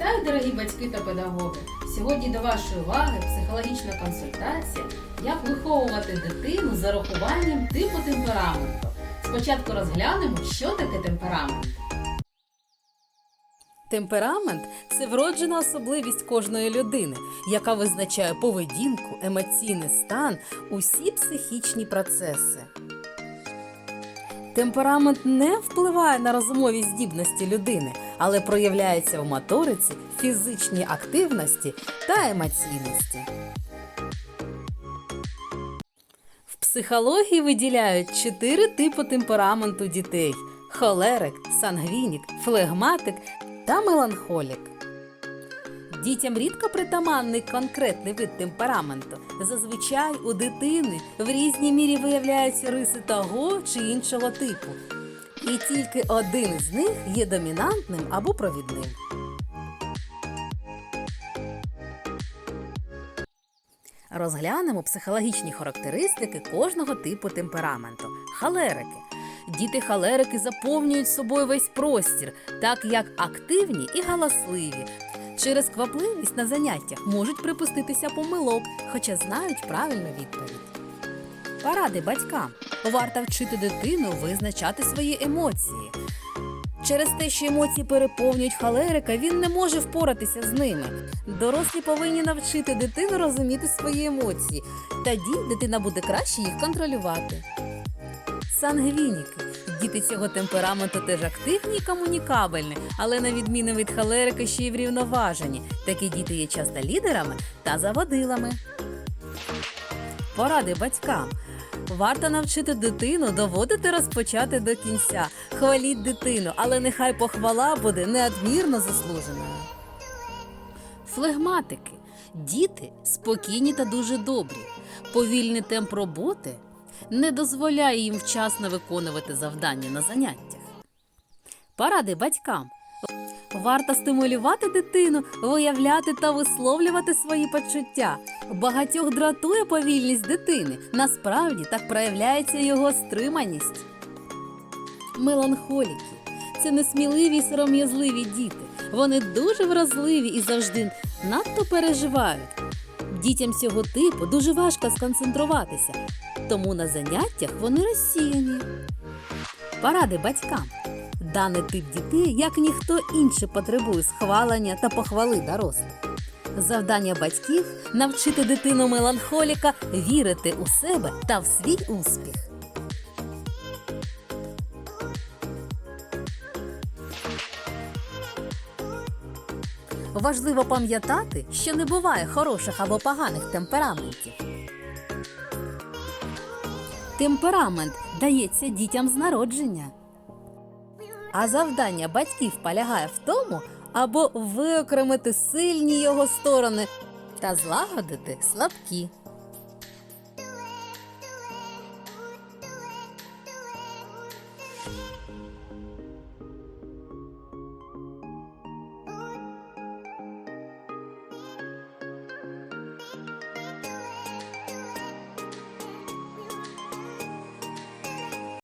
Вітаю, дорогі батьки та педагоги! Сьогодні до вашої уваги психологічна консультація, як виховувати дитину з зарахуванням типу темпераменту. Спочатку розглянемо, що таке темперамент. Темперамент це вроджена особливість кожної людини, яка визначає поведінку, емоційний стан, усі психічні процеси. Темперамент не впливає на розумові здібності людини, але проявляється в моториці, фізичній активності та емоційності. В психології виділяють чотири типи темпераменту дітей: холерик, сангвінік, флегматик та меланхолік. Дітям рідко притаманний конкретний вид темпераменту. Зазвичай у дитини в різній мірі виявляються риси того чи іншого типу. І тільки один з них є домінантним або провідним. Розглянемо психологічні характеристики кожного типу темпераменту. Халерики. Діти халерики заповнюють собою весь простір, так як активні і галасливі. Через квапливість на заняттях можуть припуститися помилок, хоча знають правильну відповідь. Поради батькам. Варто вчити дитину визначати свої емоції. Через те, що емоції переповнюють халерика, він не може впоратися з ними. Дорослі повинні навчити дитину розуміти свої емоції. Тоді дитина буде краще їх контролювати. Сангвініки. Діти цього темпераменту теж активні і комунікабельні, але на відміну від халерика ще й врівноважені. Такі діти є часто лідерами та заводилами. Поради батькам. Варто навчити дитину доводити розпочати до кінця. Хваліть дитину, але нехай похвала буде неадмірно заслуженою. Флегматики. Діти спокійні та дуже добрі. Повільний темп роботи не дозволяє їм вчасно виконувати завдання на заняттях. Поради батькам. Варто стимулювати дитину, виявляти та висловлювати свої почуття. Багатьох дратує повільність дитини. Насправді так проявляється його стриманість. Меланхоліки це несміливі сором'язливі діти. Вони дуже вразливі і завжди надто переживають. Дітям цього типу дуже важко сконцентруватися, тому на заняттях вони розсіяні. Поради батькам. Даний тип дітей, як ніхто інший, потребує схвалення та похвали дорослих. Завдання батьків навчити дитину меланхоліка вірити у себе та в свій успіх. Важливо пам'ятати, що не буває хороших або поганих темпераментів. Темперамент дається дітям з народження. А завдання батьків полягає в тому, або виокремити сильні його сторони та злагодити слабкі.